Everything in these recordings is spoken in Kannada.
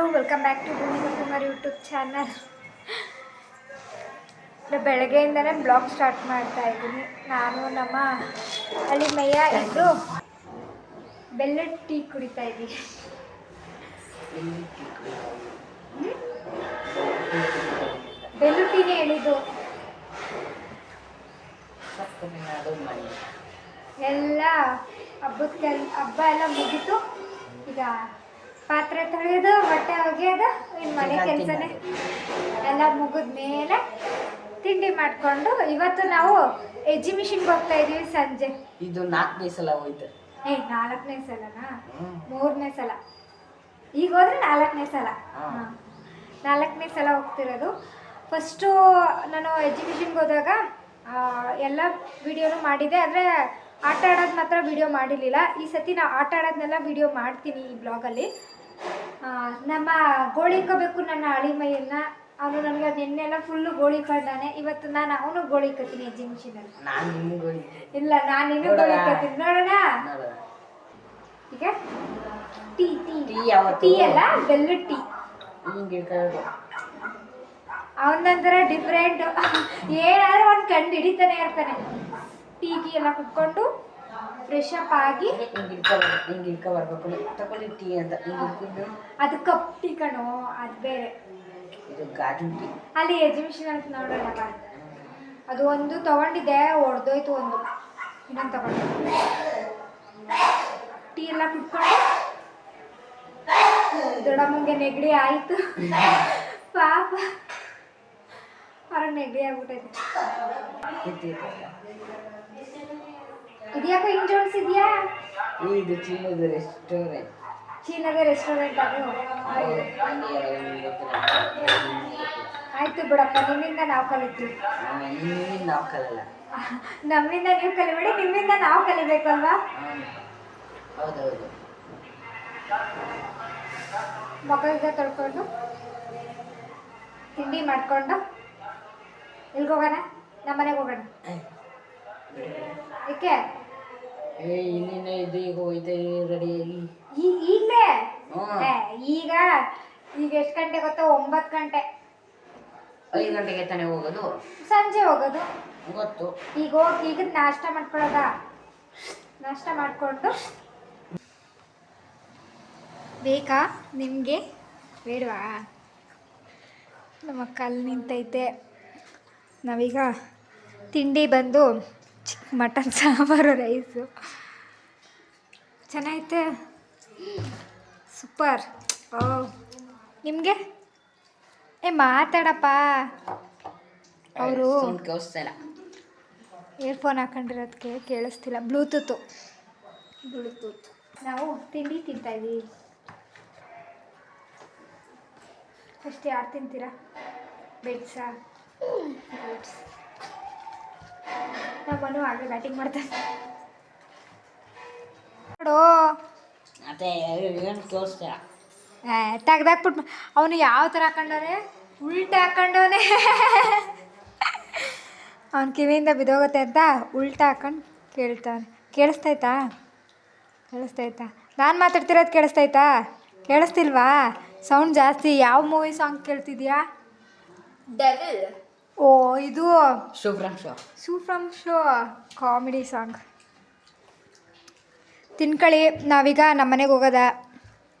Hello welcome back to Bhoomika Kumar YouTube channel ಬೆಳಗ್ಗೆಯಿಂದನೇ blog start ಮಾಡ್ತಾ ಇದ್ದೀನಿ. ನಾನು ನಮ್ಮ ಅಲ್ಲಿ ಮೈಯ ಇದ್ದು ಬೆಲ್ಲದ ಟೀ ಕುಡಿತಾ ಇದ್ದೀನಿ ಬೆಲ್ಲು ಟೀನೇ ಹೇಳಿದ್ದು. ಎಲ್ಲ ಹಬ್ಬಕ್ಕೆ, ಹಬ್ಬ ಎಲ್ಲ ಮುಗಿತು. ಈಗ ಪಾತ್ರೆ ತೊಳೆಯೋದು ಬಟ್ಟೆ ಒಗೆಯೋದು ಇನ್ನು ಮನೆ ಕೆಲಸನೇ. ಎಲ್ಲ ಮುಗಿದ ಮೇಲೆ ತಿಂಡಿ ಮಾಡಿಕೊಂಡು ಇವತ್ತು ನಾವು ಎಕ್ಸಿಬಿಷನ್ಗೆ ಹೋಗ್ತಾ ಇದೀವಿ ಸಂಜೆ. ಇದು ನಾಲ್ಕನೇ ಸಲ ಹೋಯ್ತು. ಏ ನಾಲ್ಕನೇ ಸಲನಾ? ಮೂರನೇ ಸಲ. ಈಗ ಹೋದ್ರೆ ನಾಲ್ಕನೇ ಸಲ. ನಾಲ್ಕನೇ ಸಲ ಹೋಗ್ತಿರೋದು. ಫಸ್ಟು ನಾನು ಎಜುಕೇಷನ್ಗೆ ಹೋದಾಗ ಎಲ್ಲ ವಿಡಿಯೋನು ಮಾಡಿದ್ದೆ. ಆದರೆ ಆಟ ಆಡೋದು ಮಾತ್ರ ವಿಡಿಯೋ ಮಾಡಿರಲಿಲ್ಲ. ಈ ಸತಿ ನಾವು ಆಟ ಆಡೋದನ್ನೆಲ್ಲ ವಿಡಿಯೋ ಮಾಡ್ತೀನಿ ಈ ಬ್ಲಾಗಲ್ಲಿ. ನಮ್ಮ ಗೋಳಿಕೋಬೇಕು ನನ್ನ ಅಳಿಮೈಯನ್ನ. ಅವನು ನನಗೆ ನಿನ್ನೆಲ್ಲ ಫುಲ್ಲು ಗೋಳಿಕೊಂಡಾನೆ ಇವತ್ತು ನಾನು ಅವನು ಗೋಳಿ ಕತ್ತೀನಿ ಹೋಯ್ತು ಇಲ್ಲ ನಾನು ಇನ್ನೂ ಗೋಳಿ ಕತ್ತೀನಿ ನೋಡೋಣ. ನೋಡು. ಈಗ ಟೀ ಟೀ. ಟೀ ಅಲ್ಲ ಬೆಲ್ಲದ ಟೀ. ಅವನಂತರ ಡಿಫ್ರೆಂಟ್ ಏನಾದ್ರೂ ಒಂದು ಕಂಡು ಹಿಡಿತಾನೆ ಇರ್ತಾನೆ. ಟೀ ಟೀ ಎಲ್ಲ ಕುತ್ಕೊಂಡು ಫ್ರೆಶ್ ಅಪ್ ಆಗಿ ಹಿಂಗೆ ಬರ್ಬೇಕು ಹಿಂಗೆ ತಗೊಳ್ಳಿ ಟೀ ಅಂತ. ಹಿಂಗೆ ಇಟ್ಕೊಂಡು ಅದು ಕಪ್ ಟೀ ಕಣೋ ಅದು ಬೇರೆ. ಇದು ಟೀ. ಅಲ್ಲಿ ಎಕ್ಸಿಬಿಷನ್ ಅಂತ ನೋಡೋಣ ಅದು ಒಂದು ತಗೊಂಡಿದ್ದೆ ಹೊಡೆದೋಯ್ತು ಒಂದು. ಇನ್ನೊಂದು ತಗೊಂಡು. ಟೀ ಎಲ್ಲ ಕುಟ್ಕೊಂಡು ದೊಡ್ಡಮ್ಮಂಗೆ ನೆಗಡಿ ಆಯಿತು. ಪಾಪ. ಅವ್ರ ನೆಗಡಿ ಆಗ್ಬಿಟ್ಟೈತೆ. ಇದ್ಯಾಕೋ ಹಿಂಗ್ ಜೋಡಿಸಿದ್ಯಾ? ಇದು ಚಿನ್ನದ ರೆಸ್ಟೋರೆಂಟ್ ಚೀನಾದ ರೆಸ್ಟೋರೆಂಟ್ ಅದು? ಆಯ್ತು ಬಿಡಪ್ಪ ನಿಮ್ಮಿಂದ ನಾವು ಕಲಿತೀವಿ. ನಿಮ್ಮಿಂದ ನಾವು ಕಲಲ್ಲ ನಮ್ಮಿಂದ ನೀವು ಕಲಿಬೇಡಿ ನಿಮ್ಮಿಂದ ನಾವು ಕಲಿಬೇಕಲ್ವಾ? ಹೌದೌದು. ಮಗಳಿಂದ ತೊಳ್ಕೊಂಡು ತಿಂಡಿ ಮಾಡಿಕೊಂಡು ಎಲ್ಗೆ ಹೋಗೋಣ. ನಮ್ಮ ಮನೆಗೆ ಹೋಗೋಣ ಏಕೆ? ಏ ಇನ್ನೇನ ಇದು ಈಗ ಹೋಯ್ತಾ ರೆಡಿಯಾಗಿ ಈ ಈಗಲೇ ಈಗ ಈಗ ಎಷ್ಟು ಗಂಟೆ ಗೊತ್ತಾ? ಒಂಬತ್ತು ಗಂಟೆ. ಐದು ಗಂಟೆಗೆ ತಾನೇ ಹೋಗೋದು? ಸಂಜೆ ಹೋಗೋದು. ಗೊತ್ತು ಈಗ ಹೋಗಿ ಈಗ ನಾಷ್ಟ ಮಾಡ್ಕೊಳ್ಳೋದ? ನಾಷ್ಟ ಮಾಡಿಕೊಂಡು. ಬೇಕಾ? ನಿಮಗೆ? ಬೇಡವಾ? ನಮ್ಮ ಕಲ್ಲು ನಿಂತೈತೆ. ನಾವೀಗ ತಿಂಡಿ ಬಂದು ಚಿಕ್ ಮಟನ್ ಸಾಂಬಾರು ರೈಸು. ಚೆನ್ನಾಗೈತೆ? ಸೂಪರ್. ಓ ನಿಮಗೆ? ಏ ಮಾತಾಡಪ್ಪ. ಅವರು ಸೌಂಡ್ ಕೇಳಿಸ್ತಾ ಇಲ್ಲ ಇಯರ್ಫೋನ್ ಹಾಕೊಂಡಿರೋದಕ್ಕೆ ಕೇಳಿಸ್ತಿಲ್ಲ. ಬ್ಲೂಟೂತು ಬ್ಲೂಟೂತ್ ನಾವು ತಿಂಡಿ ತಿಂತಾ ಇದ್ದೀವಿ. ಫಸ್ಟ್ ಯಾರು ತಿಂತೀರಾ? ಬೆಡ್ಸಾ ಬೆಡ್ಸ್ ನಮ್ಮನು ಬ್ಯಾಟಿಂಗ್ ನೋಡು. ಮತ್ತೆ ಏನು ತೆಗ್ದಾಕ್ಬಿಟ್ಟು ಅವನು ಯಾವ ಥರ ಹಾಕೊಂಡವ್ರೆ ಉಲ್ಟ ಹಾಕೊಂಡವನೆ. ಅವನ ಕಿವಿಯಿಂದ ಬಿದೋಗುತ್ತೆ ಅಂತ ಉಲ್ಟ ಹಾಕೊಂಡು ಕೇಳ್ತಾನೆ ಕೇಳಿಸ್ತೈತಾ ಕೇಳಿಸ್ತೈತಾ ನಾನು ಮಾತಾಡ್ತಿರೋದು ಕೇಳಿಸ್ತೈತಾ ಕೇಳಿಸ್ತಿಲ್ವಾ? ಸೌಂಡ್ ಜಾಸ್ತಿ. ಯಾವ ಮೂವಿ ಸಾಂಗ್ ಕೇಳ್ತಿದ್ಯಾ? ಡೆವಿಲ್ ಓ ಇದು ಶುಭ್ರಂ ಶೋ ಶುಭ್ರಾಮ್ ಶೋ ಕಾಮಿಡಿ ಸಾಂಗ್. ತಿನ್ಕೊಳ್ಳಿ ನಾವೀಗ ನಮ್ಮ ಮನೆಗೆ ಹೋಗೋದ?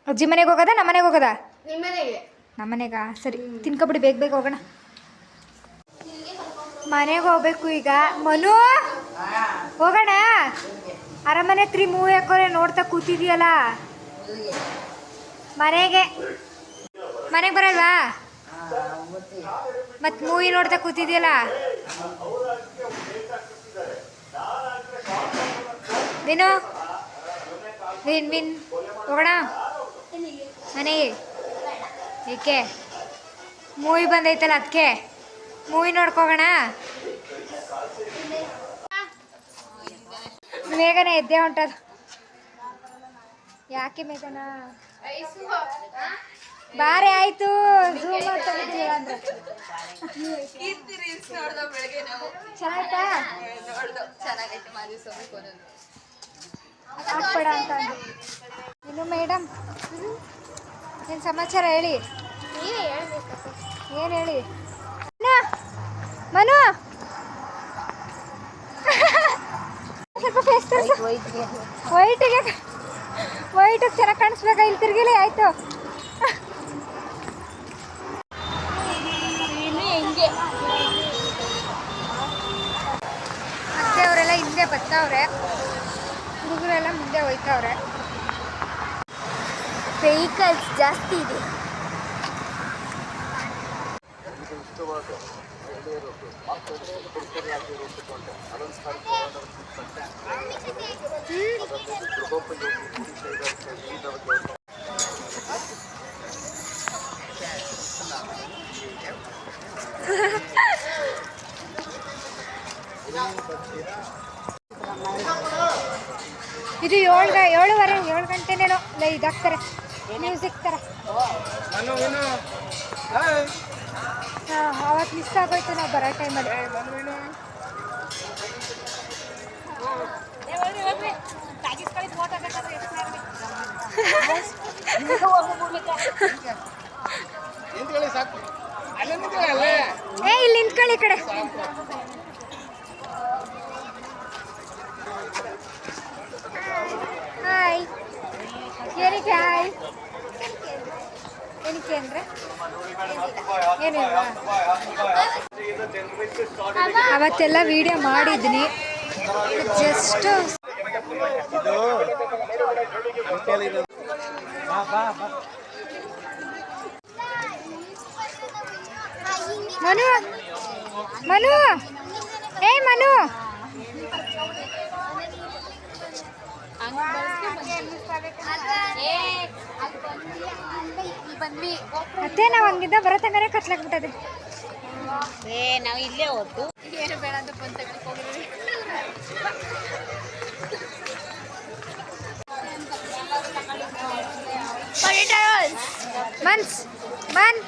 ಅಜ್ಜಿ ಮನೆಗೆ ಹೋಗೋದ ನಮ್ಮ ಮನೆಗೆ ಹೋಗೋದ? ನಿಮ್ಮನೆಗೆ ನಮ್ಮ ಮನೆಗ ಸರಿ ತಿನ್ಕೊಬಿಡಿ ಬೇಗ ಬೇಗ ಹೋಗೋಣ. ಮನೆಗೆ ಹೋಗ್ಬೇಕು ಈಗ. ಮನು ಹೋಗೋಣ? ಅರಮನೆ ತ್ರೀ ಮೂವಿ ಹಾಕೋರೆ ನೋಡ್ತಾ ಕೂತಿದೀಯಲ್ಲ? ಮನೆಗೆ ಮನೆಗೆ ಬರಲ್ವಾ? ಮತ್ತು ಮೂವಿ ನೋಡ್ತಾ ಕೂತಿದ್ಯಲ್ಲ? ವಿನು? ವಿನ್ ವಿನ್. ಹೋಗೋಣ? ಮನೆಗೆ? ಏಕೆ? ಮೂವಿ ಬಂದೈತಲ್ಲ ಅದಕ್ಕೆ ಮೂವಿ ನೋಡ್ಕೋಗೋಣ ಮೇಘನ ಎದ್ದೆ ಹೊಂಟದ. ಯಾಕೆ ಮೇಘನ? ಬಾರೆ ಆಯ್ತು. ಝೂಮ್ ತೆಗಿತೀವಿ ಅಂದ್ರೆ? ಕೀರ್ತಿ ರೀಲ್ಸ್ ನೋಡ್ದೋ ಬೆಳಗ್ಗೆ ನಾವು. ಚೆನ್ನಾಯ್ತಾ? ನೋಡ್ದೋ. ಚೆನ್ನಾಗೈತೆ ಮಾದಿ ಸ್ವಾಮಿ ಕೊಡೋದು ಹಾಕ್ಬೇಡ ಅಂತ ಅಂದ್ರು. ಇನ್ನು ಮೇಡಮ್ ಏನು ಸಮಾಚಾರ ಹೇಳಿ? ಏನ್ ಹೇಳ್ಬೇಕು. ಏನು ಹೇಳಿ? ಮನು ಮನು. ಸ್ವಲ್ಪ ಫೇಸ್ ವೈಟಿಗೆ ವೈಟಿಗೆ ಚೆನ್ನಾಗಿ ಕಾಣಿಸ್ಬೇಕಾ? ಇಲ್ಲಿ ತಿರ್ಗಿಲಿ ಆಯಿತು. ಬರ್ತಾವ್ರೆ ಹುಡುಗರೆಲ್ಲ ಮುಂದೆ ಹೋಯ್ತವ್ರೆ. ವೆಹಿಕಲ್ಸ್ ಜಾಸ್ತಿ ಇದೆ. ಇದು ಏಳು ಏಳುವರೆ ಏಳು ಗಂಟೆನೇನೋ ಲೈ ಇದಾಗ್ತಾರೆ. ಮ್ಯೂಸಿಕ್ ಥರ ಹಾಂ ಅವತ್ತು ಮಿಸ್ ಆಗೋಯ್ತು ನಾವು ಬರೋ ಟೈಮಲ್ಲಿ ಏ ಇಲ್ಲಿ ನಿಂತ್ಕೊಳ್ಳಿ ಈ ಕಡೆ. ಹಾಯ್ ಏನಕ್ಕೆ ಹಾಯ್ ಏನಕ್ಕೆ ಅಂದರೆ? ಏನಿಲ್ಲ. ಅವತ್ತೆಲ್ಲ ವಿಡಿಯೋ ಮಾಡಿದ್ನಿ. ಜಸ್ಟ್ ಮನು ಮನು ಏ ಮನು. ಬಂದ್ವಿ ಮತ್ತೆ ನಾವು ಹಂಗಿದ್ದ ಬರೋ ತನಕ ಕತ್ಲಾಕ್ಬಿಟ್ಟದೆ ಏ ನಾವು ಇಲ್ಲೇ ಹೊತ್ತು ಏನು ಬೇಡ ಅಂತ ಬಂದು ತಗೊಳಕ್ ಹೋಗಿದ್ವಿ ಮನ್ಸ್ ಮನ್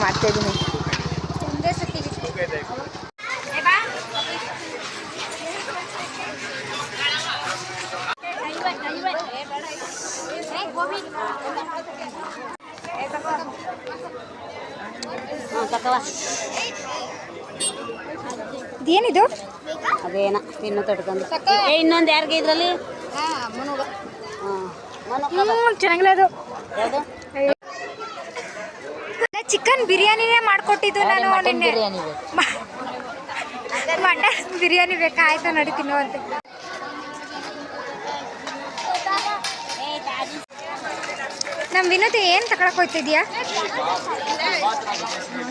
ಮಾಡ್ತಾ ಇದ್ದೀನಿ ಏನಿದು ಅದೇನ ಇನ್ನು ತಡ್ಕೊಂಡು. ಇನ್ನೊಂದು ಯಾರಿಗೆ ಇದ್ರಲ್ಲಿ? ಚೆನ್ನಾಗಿಲ್ಲ ಅದು. ಯಾವುದು? ಚಿಕನ್ ಬಿರಿಯಾನಿನೇ ಮಾಡ್ಕೊಟ್ಟಿದ್ದು ನಾನು ಮಟನ್ ನಿನ್ನೆ. ಬಿರಿಯಾನಿ ಮಟನ್ ಬಿರಿಯಾನಿ ಬೇಕಾ? ಆಯ್ತು ನಡಿ ತಿನ್ನುವಂತೆ ನಮ್ಮ ವಿನೋದ್ ಏನು ತಗೊಳಕ್ ಹೋಗ್ತಿದ್ಯಾ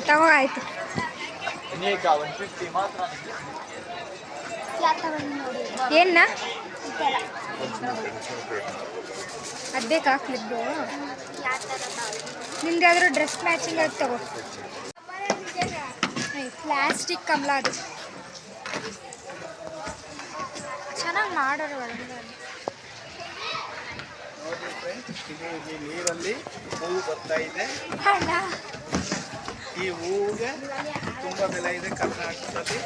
ತಗೋ ಆಯ್ತು. ಏನ್ನ ಕಾಕ್ಲಿದ್ದು ನಿಮ್ದು ಯಾವ್ದಾದ್ರು ಡ್ರೆಸ್ ಮ್ಯಾಚಿಂಗ್ ಆಗಿ ತಗೋ. ಪ್ಲಾಸ್ಟಿಕ್ ಕಮಲ ಅದು. ಚೆನ್ನಾಗಿ ಮಾಡೋರು ಒಳಗಡೆ. ಇದು ನೀರಲ್ಲಿ ಹೂವು ಬರ್ತಾ ಇದೆ. ಈ ಹೂವಿಗೆ ತುಂಬ ಬೆಲೆ ಇದೆ ಕರ್ನಾಟಕದಲ್ಲಿ.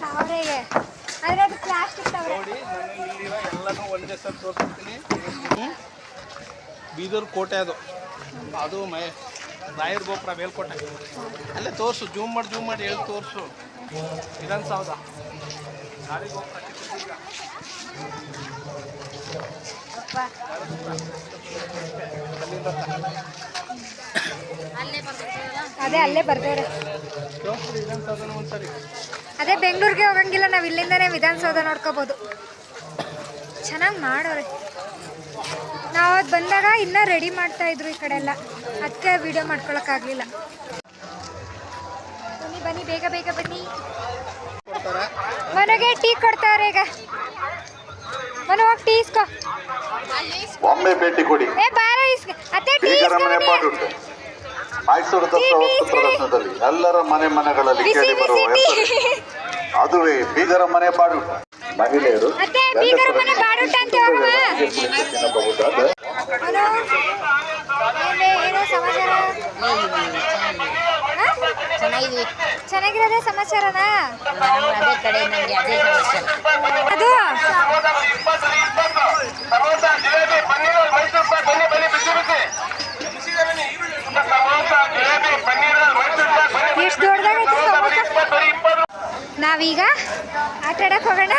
ಸಾವಿರಿಗೆ ಆದರೆ ಅದು ಪ್ಲಾಸ್ಟಿಕ್ ತಗೊಳ್ಳಿ ನೋಡಿ ನಾನು ಎಲ್ಲನೂ ಒಂದೇ ಸಲ ತೋರಿಸ್ತೀನಿ ಬೀದರ್ ಕೋಟೆ ಅದು. ಅದು ಮೈ ರಾಯರ್ ಗೋಪುರ ಮೇಲ್ಕೋಟೆ. ಅಲ್ಲೇ ತೋರಿಸು ಜೂಮ್ ಮಾಡಿ ಜೂಮ್ ಮಾಡಿ ಹೇಳಿ ತೋರಿಸು. ವಿಧಾನಸೌಧ. ಗಾಳಿ ಗೋಪುರ ಚಿತ್ರದುರ್ಗ ಅಲ್ಲಿಂದ ಅದೇ ಅಲ್ಲೇ ಬರ್ತೇವೆ ವಿಧಾನಸೌಧನ ಒಂದ್ಸರಿ. ಅದೇ ಬೆಂಗಳೂರಿಗೆ ಹೋಗಂಗಿಲ್ಲ ನಾವು ಇಲ್ಲಿಂದನೇ ವಿಧಾನಸೌಧ ನೋಡ್ಕೋಬೋದು. ಚೆನ್ನಾಗಿ ಮಾಡೋರೆ. ನಾವು ಅದು ಬಂದಾಗ ಇನ್ನೂ ರೆಡಿ ಮಾಡ್ತಾ ಇದ್ರು ಈ ಕಡೆ ಎಲ್ಲ. ಅದಕ್ಕೆ ವಿಡಿಯೋ ಮಾಡ್ಕೊಳಕ್ಕಾಗಲಿಲ್ಲ. ಬನ್ನಿ ಬನ್ನಿ ಬೇಗ ಬೇಗ ಬನ್ನಿ. ಮನೆಗೆ ಟೀ ಕೊಡ್ತಾರೆ ಈಗ. ಮನೆ ಹೋಗಿ ಟೀ ಇಸ್ಕೋ. ಒಮ್ಮೆ ಭೇಟಿ ಕೊಡಿ. ಏ ಬಾರ ಇಸ್ಕೊ. ಅತ್ತೆ ಟೀ ಇಸ್ಕೊ ಮೈಸೂರು ದಸರಾ ವಸ್ತು ಪ್ರದರ್ಶನದಲ್ಲಿ ಎಲ್ಲರ ಮನೆ ಮನೆಗಳಲ್ಲಿ ಕೇಳಿ ಬರುವ ಹೆಸರು. ಅದುವೇ ಬೀದರ ಮನೆ ಬಾಡೂಟ. ಮಹಿಳೆಯರು ಚೆನ್ನಾಗಿರೋದೆ. ತಿನ್ನಬಹುದಾದ ಸಮಾಚಾರ? ಚೆನ್ನಾಗಿರೋದೇ ಸಮಾಚಾರನಾ? ಅದೇ ಕಡೆ ನಮಗೆ ಅದೇ ಸಮಸ್ಯೆ. ಅದು? ಎಷ್ಟು ದೊಡ್ಡದಾಗೈತೆ ನಾವೀಗ ಆಟ ಆಡಕ್ ಹೋಗೋಣ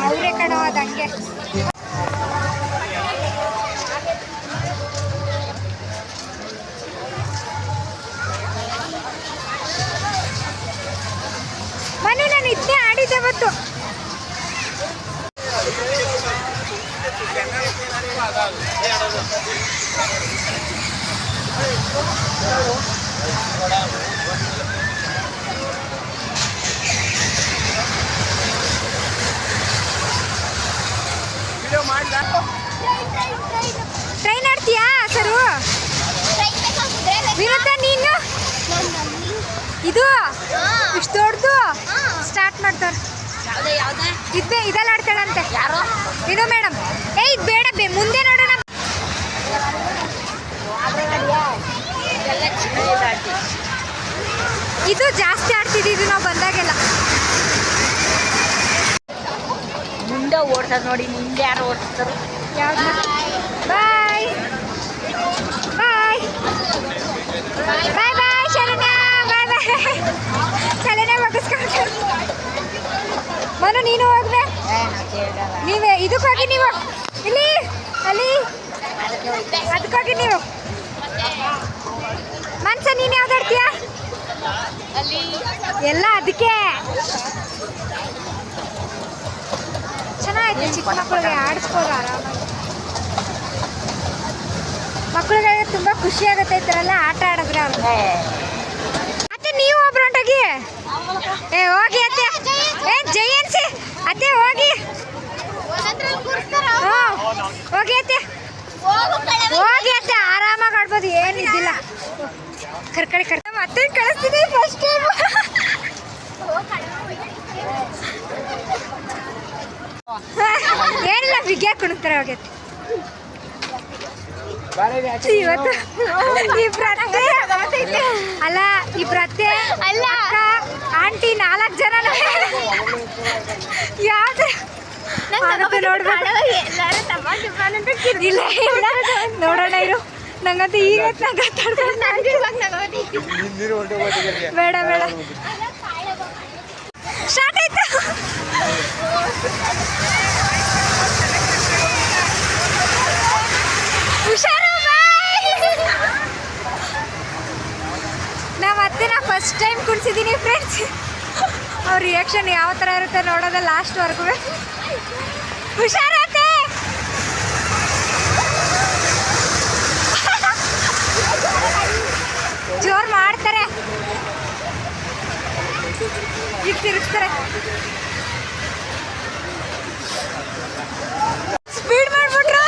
ಅವ್ರೆ ಕಣೋ ಆಡಿದ್ದೆ ಅವತ್ತು ಟ್ರೈನ್ ಆಡ್ತೀಯಾ ಸರು? ವಿನೋದ ನೀನು? ಇದು? ಇಷ್ಟು ಸ್ಟಾರ್ಟ್ ಮಾಡ್ತಾರೆ? ಇದ್ದೇ ಇದೆಲ್ಲ ಆಡ್ತಾಳಂತೆ. ಯಾರು? ಇದು ಮೇಡಮ್ ಏ ಇದು ಬೇಡ ಬೇ ಮುಂದೆ ನೋಡೋಣ. ಇದು ಜಾಸ್ತಿ ಆಡ್ತಿದ್ದಿದ್ದು ನಾವು ಬಂದಾಗೆಲ್ಲ. ಮುಂದೆ ಓಡ್ತಾರೆ ನೋಡಿ ಮುಂದೆ ಯಾರು ಓಡಿಸ್ತಾರೆ ಯಾವ್ದು ಬಾಯ್ ಬಾಯ್ ಬಾಯ್ ಬಾಯ್ ಶರಣ ಬಾಯ್ ಬಾಯ್ ಶರಣ ಬಗ್ಗಿಸ್ಕೊಂಡು ಮನು ನೀನು ಹೋಗ್ಬೇ ನೀವೇ, ಇದಕ್ಕಾಗಿ ನೀವು ಇಲ್ಲಿ, ಅಲ್ಲಿ. ಅದಕ್ಕಾಗಿ ನೀವು. ಮನ್ಸ, ನೀನು ಯಾವ್ದಾಡ್ತೀಯ ಎಲ್ಲ ಅದಕ್ಕೆ. ಚೆನ್ನಾಗಿದೆ, ಚಿಕ್ಕ ಮಕ್ಕಳಿಗೆ ಆಡಿಸ್ಬೋದು ಆರಾಮಾಗಿ. ಮಕ್ಕಳಿಗೆ ತುಂಬ ಖುಷಿ ಆಗುತ್ತೆ ಈ ಆಟ ಆಡಿದ್ರೆ ಅವ್ರು. ಅತ್ತೆ, ನೀವು ಒಬ್ರು ಹೊಂಟೋಗಿ ಏ, ಹೋಗಿ, ಅತ್ತೆ. ಏ, ಜೈ ಅನ್ಸಿ ಅತ್ತೆ, ಹೋಗಿ. ಹೋಗೈತೆ ಅತ್ತೆ ಹೋಗಿ ಅತ್ತೆ ಆರಾಮಾಗಿ ಆಡ್ಬೋದು ಏನು ಇದ್ದಿಲ್ಲ ಕರ್ಕಳಿ ಕರ್ಕ ಮತ್ತೆ ಕಳಿಸ್ತೀನಿ ಫಸ್ಟ್ ಟೈಮ್ ಏನಿಲ್ಲ ಬಿಗ್ಯ ಕುಣಿತಾರೆ ಹೋಗೈತೆ ಇವತ್ತು ಇಬ್ರತ್ತೆ ಅಲ್ಲ ಇಬ್ರತ್ತೆ ಅಲ್ಲ. ಆಂಟಿ ನಾಲ್ಕು ಜನ ಯಾವ್ದು? ಆಗತ್ತೆ ನೋಡ್ಬೇಕು. ಇಲ್ಲ ಇಲ್ಲ. ನೋಡೋಣ ಇರು. ನಂಗಂತೂ ಈಗ ಬೇಡ ಬೇಡ. ಸ್ಟಾರ್ಟ್ ಆಯ್ತು. ಹುಷಾರು ನಾ ಫಸ್ಟ್ ಟೈಮ್ ಕುಡಿಸಿದ್ದೀನಿ ಫ್ರೆಂಡ್ಸ್ ಅವ್ರ ರಿಯಾಕ್ಷನ್ ಯಾವ ಥರ ಇರುತ್ತೆ ನೋಡೋದ ಲಾಸ್ಟ್ವರೆಗೂ ಹುಷಾರತ್ತೆ ಜೋರ್ ಮಾಡ್ತಾರೆ. ಈಗ ತಿರುಗ್ತಾರೆ ಸ್ಪೀಡ್ ಮಾಡ್ಬಿಟ್ರು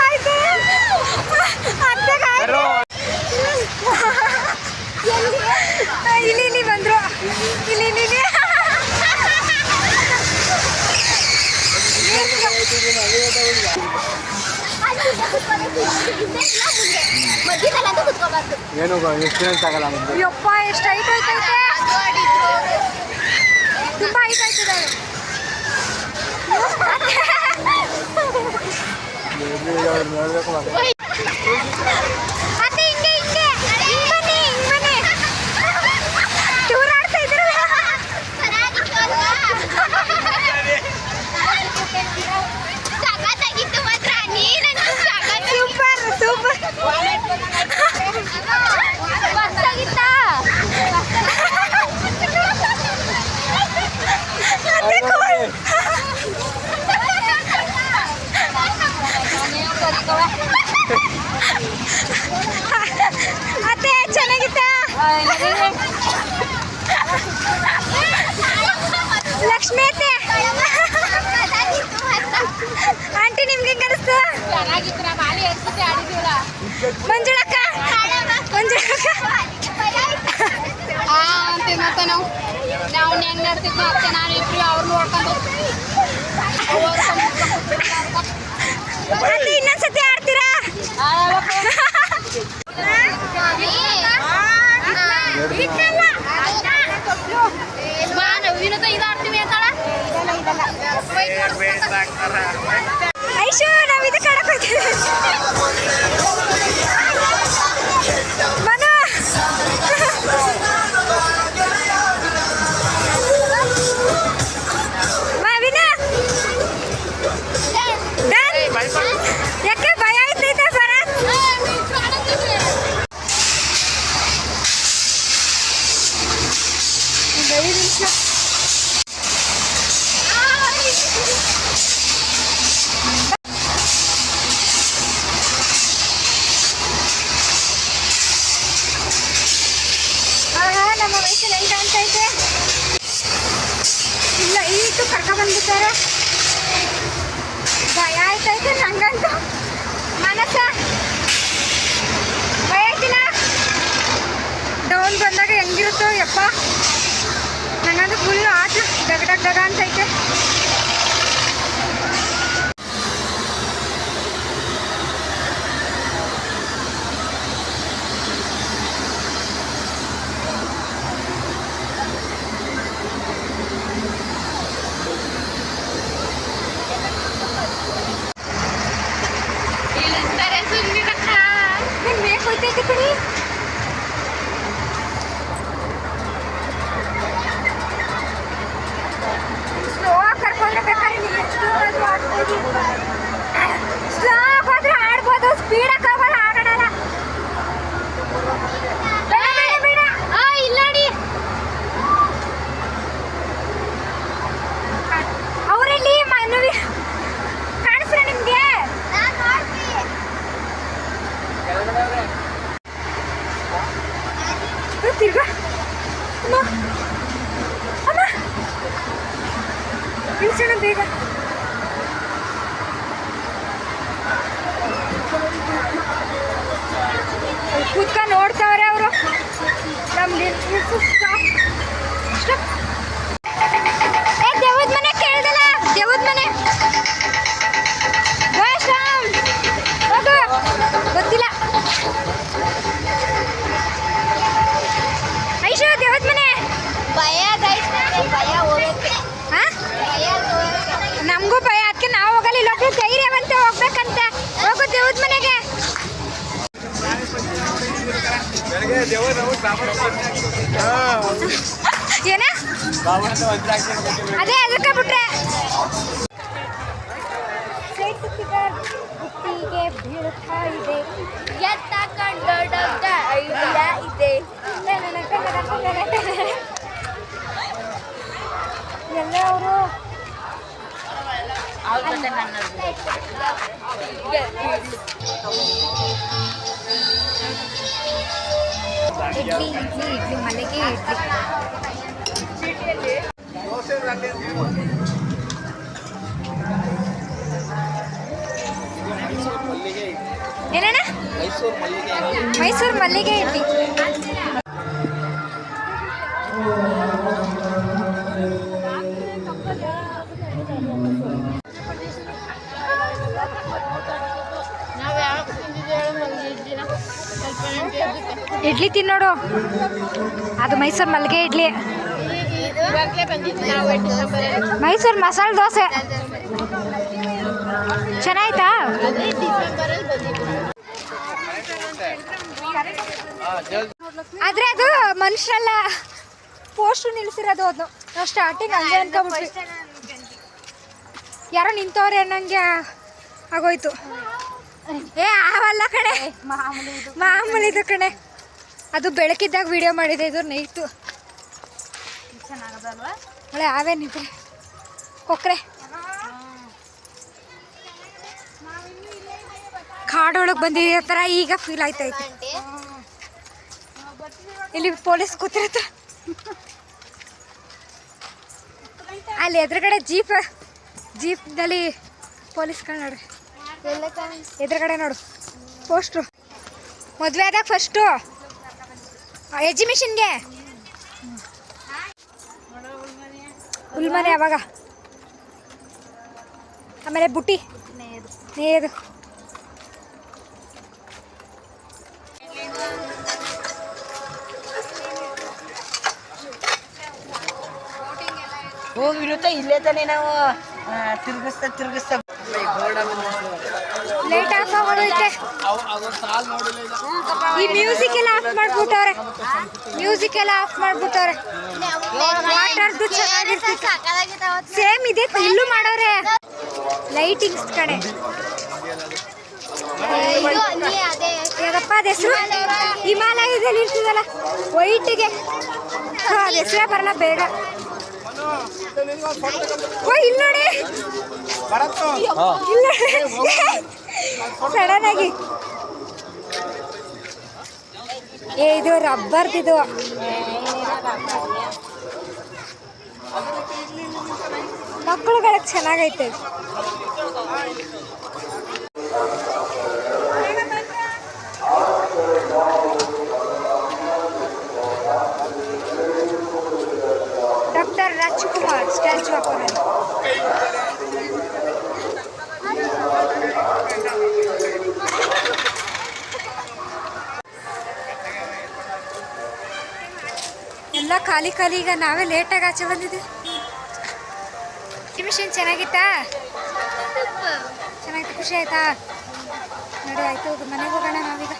ಆಯ್ತು ಅತ್ತೆಗೆ ಆಯ್ತು. ಇಲ್ಲಿ ಇಲ್ಲಿ ಬಂದ್ರು ಇಲ್ಲಿ ಇಲ್ಲಿ ಇಲ್ಲಿ ಏನು ಎಕ್ಸ್ಪೀರಿಯನ್ಸ್ ಆಗಲ್ಲ ನಮ್ದು ಯಪ್ಪ ಎಷ್ಟು ಹೈಟ್ ಐತೈತೆ ತುಂಬ ಹೈಟ್ ಆಯ್ತದೆ ನೋಡ್ಬೇಕು ಅತ್ತೆ ಹಿಂಗೆ ಹಿಂಗೆ ಹಿಂಗ್ ಬನ್ನಿ ಹಿಂಗ್ ಬನ್ನಿ ಟೂರ್ ಆಡ್ತಾ ಇದ್ರು ಸೂಪರ್ ಸೂಪರ್ ಅತ್ತೆ cool. ಅತ್ತೆ ಚೆನ್ನಾಗಿತ್ತ ಲಕ್ಷ್ಮಿ ಅತ್ತೆ ಆಂಟಿ ನಿಮ್ಗೆ ಹೆಂಗ ಅನಿಸ್ತು? ಮಂಜುಳಕ್ಕ. ಮಂಜುಳಕ್ಕ. ಮತ್ತೆ ನಾವು. ನಾವು ಹೆಂಗ್ ನಡ್ತಿದ್ವಿ ಅತ್ತೆ ನಾನು ಇಬ್ರು ಅವ್ರು ನೋಡ್ಕೊಂಡು ಏನ? ಅದೇ ಅದಕ್ಕೆ ಬಿಟ್ರೆ. ಬುಟ್ಟಿಗೆ ಬೀಳ್ತಾ ಇದೆ. ಎತ್ತ ಕಂಡೊಡ್ಡ ಐಡಿಯಾ ಇದೆ. ಎಲ್ಲ ಇಡ್ಲಿ ಇಡ್ಲಿ ಇಡ್ಲಿ ಮನೆಗೆ ಇಡ್ಲಿ ಏನೇನ ಮೈಸೂರು ಮಲ್ಲಿಗೆ ಮೈಸೂರು ಮಲ್ಲಿಗೆ ಇಡ್ಲಿ ನಾವು ಯಾವ ತಿಂದಿದ್ದೇವೆ ಒಂದು ದಿನ ಸ್ವಲ್ಪ ನೆನ್ಪು ಇರುತ್ತೆ. ಇಡ್ಲಿ ತಿನ್ನೋಡು. ಅದು ಮೈಸೂರು ಮಲ್ಲಿಗೆ ಇಡ್ಲಿ. ಮೈಸೂರು ಮಸಾಲೆ ದೋಸೆ. ಚೆನ್ನಾಯ್ತಾ? ಆದ್ರೆ ಅದು ಮನುಷ್ಯರಲ್ಲ. ಪೋಸ್ಟು ನಿಲ್ಸಿರೋದು ಅದು. ನಾವು ಸ್ಟಾರ್ಟಿಂಗ್ ಹಂಗೆ ಅನ್ಕೊಂಬಿಟ್ವಿ ಯಾರೋ ನಿಂತವ್ರೆ ಅನ್ನಂಗೆ ಆಗೋಯ್ತು. ಏ ಆವಲ್ಲ ಕಣೆ. ಮಾಮೂಲಿ ಇದು ಕಣೆ. ಅದು ಬೆಳಕಿದ್ದಾಗ ವಿಡಿಯೋ ಮಾಡಿದೆ ಇದು ನೈಟು ಒಳ್ಳೆ ಆವೇನಿದ್ರೆ ಕೊಕ್ರೆ. ಕಾಡೊಳಗೆ ಬಂದಿದ್ದ ಥರ ಈಗ ಫೀಲ್ ಆಯ್ತೈತೆ. ಇಲ್ಲಿ ಪೊಲೀಸ್ ಕೂತಿರತ್ತ. ಅಲ್ಲಿ ಎದುರುಗಡೆ ಜೀಪ್ ಜೀಪ್ನಲ್ಲಿ ಪೊಲೀಸ್ಗಳು ನೋಡ್ರಿ. ಎದುರುಗಡೆ ನೋಡು. ಪೋಸ್ಟ್ರು ಮದುವೆ ಆದಾಗ ಫಸ್ಟು ಎಜಿಬಿಷನ್ಗೆ ಹುಲ್ಮನೆ ಯಾವಾಗ ಆಮೇಲೆ ಬುಟ್ಟಿ ನೇದು ಹೋಗಿರುತ್ತೆ ಇಲ್ಲೇ ತಾನೇ ನಾವು ಆ, ತಿರ್ಗಿಸ್ತಾ ತಿರ್ಗಿಸ್ತಾ ಲೈಟ್ ಆಫ್ ಆಗೋದೈತೆ ಈ ಮ್ಯೂಸಿಕ್ ಎಲ್ಲ ಆಫ್ ಮಾಡ್ಬಿಟ್ಟವ್ರೆ. ಮ್ಯೂಸಿಕ್ ಎಲ್ಲ ಆಫ್ ಮಾಡ್ಬಿಟ್ಟವ್ರೆ. ವಾಟರ್ದು ಚೆನ್ನಾಗಿರ್ತಿತ್ತು. ಸೇಮ್ ಇದೆ, ಇಲ್ಲೂ ಮಾಡೋರೆ. ಲೈಟಿಂಗ್ಸ್ ಕಡೆ ಏನಪ್ಪ ಅದ ಹೆಸರು? ಹಿಮಾಲಯದಲ್ಲಿ ಇರ್ತದಲ್ಲ ವೈಟಿಗೆ ಅದ ಹೆಸರೇ ಬರಲ್ಲ ಓ ಇಲ್ಲಿ ನೋಡಿ. ಸಡನ್ ಆಗಿ. ಏ ಇದು ರಬ್ಬರ್ದಿದು ಮಕ್ಕಳುಗಳಿಗೆ ಚೆನ್ನಾಗೈತೆ ಇದು. ಡಾಕ್ಟರ್ ಹಾಕೋಣ ಎಲ್ಲ ಖಾಲಿ ಖಾಲಿ ಈಗ ನಾವೇ ಲೇಟಾಗಿ ಆಚೆ ಬಂದಿದ್ದೆ ಮಿಷನ್ ಚೆನ್ನಾಗಿತ್ತಾ? ಚೆನ್ನಾಗಿತ್ತು ಖುಷಿ ಆಯ್ತಾ? ನೋಡಿ ಆಯ್ತು ಮನೆಗೆ ಹೋಗೋಣ ನಾವೀಗ.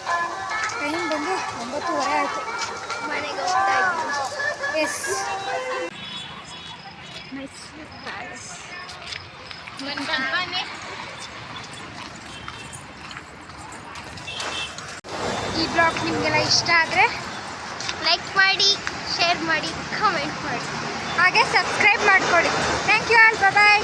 ಟೈಮ್ ಬಂದು ಒಂಬತ್ತುವರೆ ಆಯಿತು. ಎಸ್ ಈ ಬ್ಲಾಗ್ ನಿಮಗೆಲ್ಲ ಇಷ್ಟ ಆದರೆ ಲೈಕ್ ಮಾಡಿ ಶೇರ್ ಮಾಡಿ ಕಮೆಂಟ್ ಮಾಡಿ. ಹಾಗೆ ಸಬ್ಸ್ಕ್ರೈಬ್ ಮಾಡ್ಕೊಳ್ಳಿ. Thank you all bye